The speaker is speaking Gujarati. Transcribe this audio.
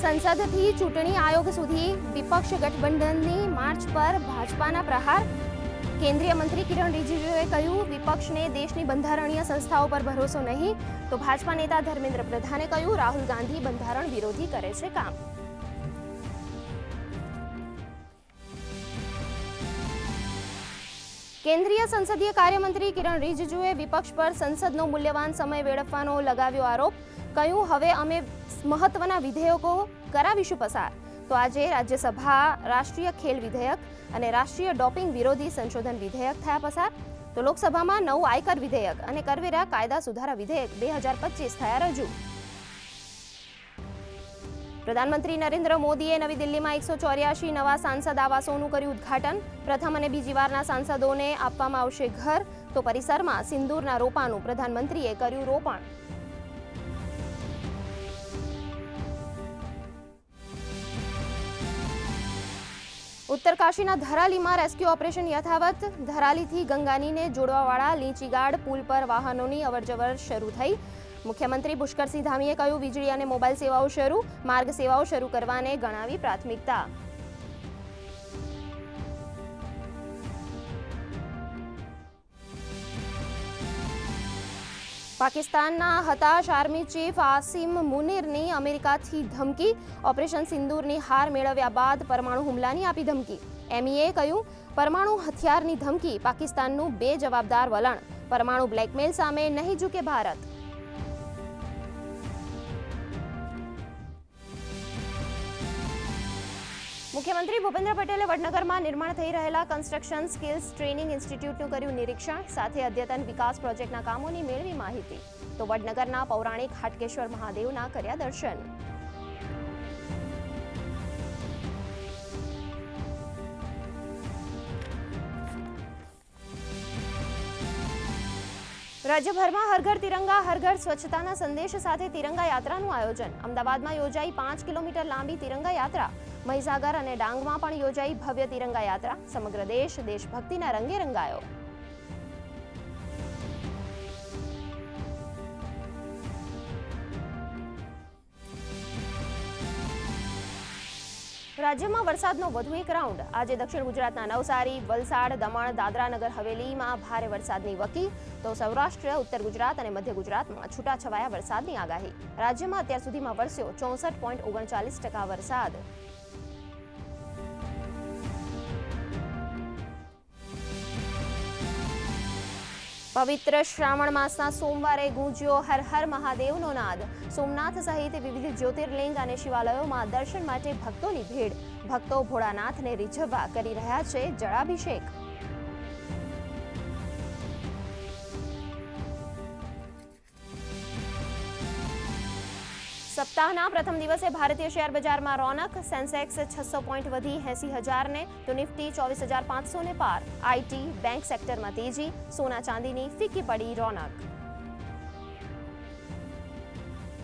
સંસદથી ચૂંટણી આયોગ સુધી વિપક્ષ ગઠબંધનની માર્ચ પર ભાજપાના પ્રહાર. કેન્દ્રીય મંત્રી કિરણ રિજિજુએ કહ્યું, વિપક્ષને દેશની બંધારણીય સંસ્થાઓ પર ભરોસો નહીં. તો ભાજપા નેતા ધર્મેન્દ્ર પ્રધાને કહ્યું, રાહુલ ગાંધી બંધારણ વિરોધી કરે છે કામ. કેન્દ્રીય સંસદીય કાર્યમંત્રી કિરણ રિજિજુએ વિપક્ષ પર સંસદનો મૂલ્યવાન સમય વેડફવાનો લગાવ્યો આરોપ. કહ્યું, હવે અમે મહત્વના વિધેયકો કરાવીશું પસાર. તો આજે રાજ્યસભા રાષ્ટ્રીય ખેલ વિધેયક અને રાષ્ટ્રીય ડોપિંગ વિરોધી સંશોધન વિધેયક થયા પસાર. તો લોકસભામાં નવું આયકર વિધેયક અને કરવેરા કાયદા સુધારા વિધેયક બે હજાર પચીસ થયા રજૂ. પ્રધાનમંત્રી નરેન્દ્ર મોદીએ નવી દિલ્હીમાં એકસો ચોર્યાસી નવા સાંસદ આવાસોનું કર્યું ઉદ્ઘાટન. પ્રથમ અને બીજી વારના સાંસદોને આપવામાં આવશે ઘર. તો પરિસરમાં સિંદૂરના રોપાનું પ્રધાનમંત્રીએ કર્યું રોપણ. ઉત્તરકાશીના ધરાલીમાં રેસ્ક્યુ ઓપરેશન યથાવત. ધરાલીથી ગંગાનીને જોડવાવાળા લીંચીગાડ પુલ પર વાહનોની અવરજવર શરૂ થઈ. મુખ્યમંત્રી પુષ્કરસિંહ ધામીએ કહ્યું, વીજળી અને મોબાઈલ સેવાઓ શરૂ, માર્ગ સેવાઓ શરૂ કરવાને ગણાવી પ્રાથમિકતા. પાકિસ્તાનના હતાશ આર્મી ચીફ આસિમ મુનિરની અમેરિકાથી ધમકી. ઓપરેશન સિંદૂરની હાર મેળવ્યા બાદ પરમાણુ હુમલાની આપી ધમકી. એમઈએ કહ્યું, પરમાણુ હથિયારની ધમકી પાકિસ્તાનનું બે જવાબદાર વલણ. પરમાણુ બ્લેકમેલ સામે નહીં ઝૂકે ભારત. મુખ્યમંત્રી ભૂપેન્દ્ર પટેલે વડનગરમાં નિર્માણ થઈ રહેલા કન્સ્ટ્રક્શન સ્કિલ્સ ટ્રેનિંગ ઇન્સ્ટિટ્યૂટનું કર્યું નિરીક્ષણ, સાથે અદ્યતન વિકાસ પ્રોજેક્ટના કામોની મેળવી માહિતી. તો વડનગરના પૌરાણિક હાટકેશ્વર મહાદેવના કર્યા દર્શન. રાજ્યભરમાં હર ઘર તિરંગા, હર ઘર સ્વચ્છતાના સંદેશ સાથે તિરંગા યાત્રાનું આયોજન. અમદાવાદમાં યોજાઈ પાંચ કિલોમીટર લાંબી તિરંગા યાત્રા. મહીસાગર અને ડાંગમાં પણ યોજાઈ ભવ્ય તિરંગા યાત્રા. સમગ્ર દેશ દેશભક્તિના રંગે રંગાયો. રાજ્યમાં વરસાદનો વધુ એક રાઉન્ડ. આજે દક્ષિણ ગુજરાતના નવસારી, વલસાડ, દમણ દાદરા નગર હવેલીમાં ભારે વરસાદની વકી. તો સૌરાષ્ટ્ર, ઉત્તર ગુજરાત અને મધ્ય ગુજરાતમાં છૂટાછવાયા વરસાદની આગાહી. રાજ્યમાં અત્યાર સુધીમાં વરસ્યો ચોસઠ પોઈન્ટ ઓગણચાલીસ ટકા વરસાદ. પવિત્ર શ્રાવણ માસના સોમવારે ગુંજ્યો હર હર મહાદેવનો નાદ. સોમનાથ સહિત વિવિધ જ્યોતિર્લિંગ અને શિવાલયોમાં દર્શન માટે ભક્તોની ભીડ. ભક્તો ભોળાનાથને રીઝવવા કરી રહ્યા છે જળાભિષેક. સપ્તાહના પ્રથમ દિવસે ભારતીય શેર બજારમાં રોનક, સેન્સેક્સ છસો પોઈન્ટ વધી એસી હજારને, તો નિફ્ટી ચોવીસ હજાર પાંચસોને પાર. આઈટી, બેંક સેક્ટરમાં તેજી, સોના ચાંદીની ફીકી પડી રોનક.